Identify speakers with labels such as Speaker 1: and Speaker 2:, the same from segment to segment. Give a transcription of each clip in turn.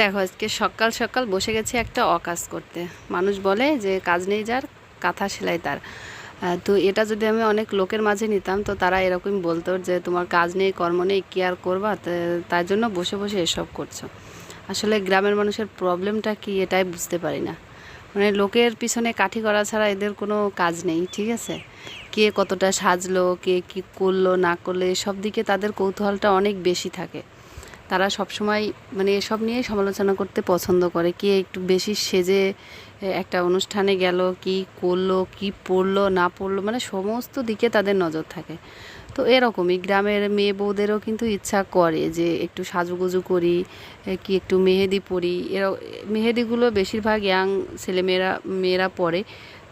Speaker 1: দেখো, আজকে সকাল সকাল বসে গেছি একটা অকাজ করতে। মানুষ বলে যে, কাজ নেই যার, কাঁথা সেলাই তার। তো এটা যদি আমি অনেক লোকের মাঝে নিতাম, তো তারা এরকম বলতো যে, তোমার কাজ নেই, কর্ম নেই, কী আর করবা? তার জন্য বসে বসে এসব করছ। আসলে গ্রামের মানুষের প্রবলেমটা কি এটাই বুঝতে পারি না। মানে লোকের পিছনে কাঠি করা ছাড়া এদের কোনো কাজ নেই, ঠিক আছে? কে কতটা সাজলো, কে কি করল, না করল, এসব দিকে তাদের কৌতূহলটা অনেক বেশি থাকে। তারা সবসময় মানে এসব নিয়ে সমালোচনা করতে পছন্দ করে। কে একটু বেশি সেজে একটা অনুষ্ঠানে গেল, কি করল, কি পড়ল, না পড়ল মানে সমস্ত দিকে তাদের নজর থাকে। তো এরকমই গ্রামের মেয়ে বউদেরও কিন্তু ইচ্ছা করে যে একটু সাজুগুজু করি কি একটু মেহেদি পরি। এরা, মেহেদিগুলো বেশিরভাগ ইয়াং ছেলেমেয়েরা, মেয়েরা পরে।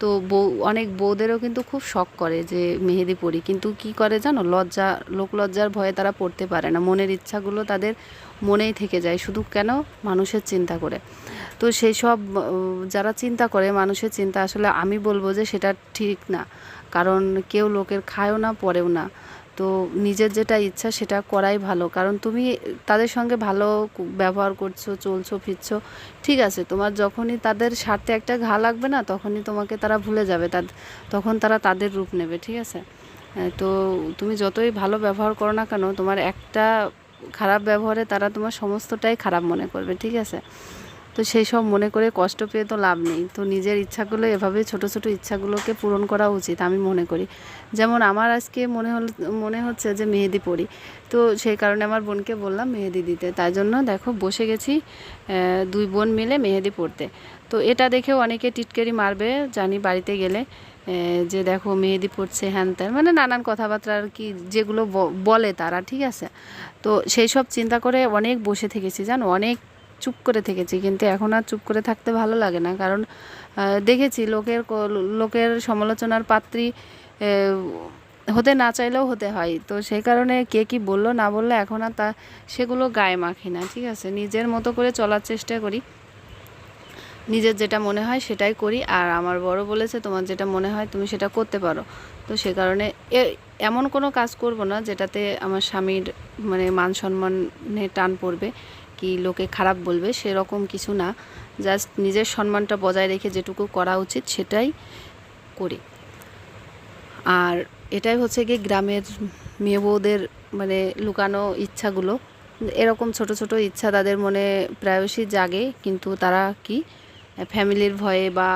Speaker 1: তো বউ, অনেক বউদেরও কিন্তু খুব শখ করে যে মেহেদি পড়ি কিন্তু কি করে জানো, লজ্জা লোক লজ্জার ভয়ে তারা পড়তে পারে না। মনের ইচ্ছাগুলো তাদের মনেই থেকে যায়, শুধু কেন মানুষের চিন্তা করে। তো সেই সব যারা চিন্তা করে, মানুষের চিন্তা, আসলে আমি বলব যে সেটা ঠিক না। কারণ কেউ লোকের খায়ও না পরেও না। তো নিজের যেটা ইচ্ছা সেটা করাই ভালো। কারণ তুমি তাদের সঙ্গে ভালো ব্যবহার করছ, চলছো, ফিরছো, ঠিক আছে। তোমার যখনই তাদের স্বার্থে একটা ঘা লাগবে না, তখনই তোমাকে তারা ভুলে যাবে। তখন তারা তাদের রূপ নেবে, ঠিক আছে? তো তুমি যতই ভালো ব্যবহার করো না কেন, তোমার একটা খারাপ ব্যবহারে তারা তোমার সমস্তটাই খারাপ মনে করবে, ঠিক আছে? তো সেই সব মনে করে কষ্ট পেয়ে তো লাভ নেই। তো নিজের ইচ্ছাগুলো এভাবে ছোট ছোট ইচ্ছাগুলোকে পূরণ করা উচিত আমি মনে করি। যেমন আমার আজকে মনে হল, মনে হচ্ছে যে মেহেদি পড়ি তো সেই কারণে আমার বোনকে বললাম মেহেদি দিতে। তাই জন্য দেখো বসে গেছি দুই বোন মিলে মেহেদি পড়তে তো এটা দেখেও অনেকে টিটকারি মারবে, জানি বাড়িতে গেলে যে দেখো মেহেদি পড়ছে হ্যান ত্যান মানে নানান কথাবার্তা আর কি যেগুলো বলে তারা, ঠিক আছে? তো সেই সব চিন্তা করে অনেক বসে থেকেছি, জানো? অনেক চুপ করে থেকেছি। কিন্তু এখন আর চুপ করে থাকতে ভালো লাগে না। কারণ দেখেছি লোকের লোকের সমালোচনার পাত্রী হতে না চাইলেও হতে হয়। তো সেই কারণে কে কি বলল না বলল এখন আর তা, সেগুলো গায়ে মাখি না, ঠিক আছে? নিজের মতো করে চলার চেষ্টা করি। নিজের যেটা মনে হয় সেটাই করি। আর আমার বড় বলেছে, তোমার যেটা মনে হয় তুমি সেটা করতে পারো। তো সে কারণে এমন কোনো কাজ করব না যেটাতে আমার স্বামীর মানে মান সম্মানে টান পড়বে। কি লোকে খারাপ বলবে সেরকম কিছু না। জাস্ট নিজের সম্মানটা বজায় রেখে যেটুকু করা উচিত সেটাই করি। আর এটাই হচ্ছে কি গ্রামের মেয়ে বউদের মানে লুকানো ইচ্ছাগুলো। এরকম ছোট ছোট ইচ্ছা তাদের মনে প্রায়শই জাগে, কিন্তু তারা কি ফ্যামিলির ভয়ে বা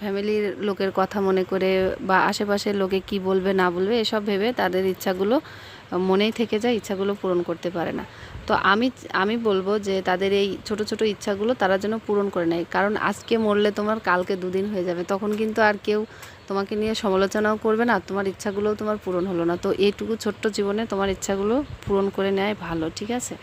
Speaker 1: ফ্যামিলির লোকের কথা মনে করে বা আশেপাশের লোকে কি বলবে না বলবে, এসব ভেবে তাদের ইচ্ছাগুলো মনেই থেকে যায়, ইচ্ছাগুলো পূরণ করতে পারে না। তো আমি আমি বলব যে তাদের এই ছোট ছোট ইচ্ছাগুলো তারা যেন পূরণ করে নেয়। কারণ আজকে মরলে তোমার কালকে দুদিন হয়ে যাবে। তখন কিন্তু আর কেউ তোমাকে নিয়ে সমালোচনাও করবে না, তোমার ইচ্ছাগুলোও তোমার পূরণ হলো না। তো এইটুকু ছোট্ট জীবনে তোমার ইচ্ছাগুলো পূরণ করে নেয় ভালো, ঠিক আছে?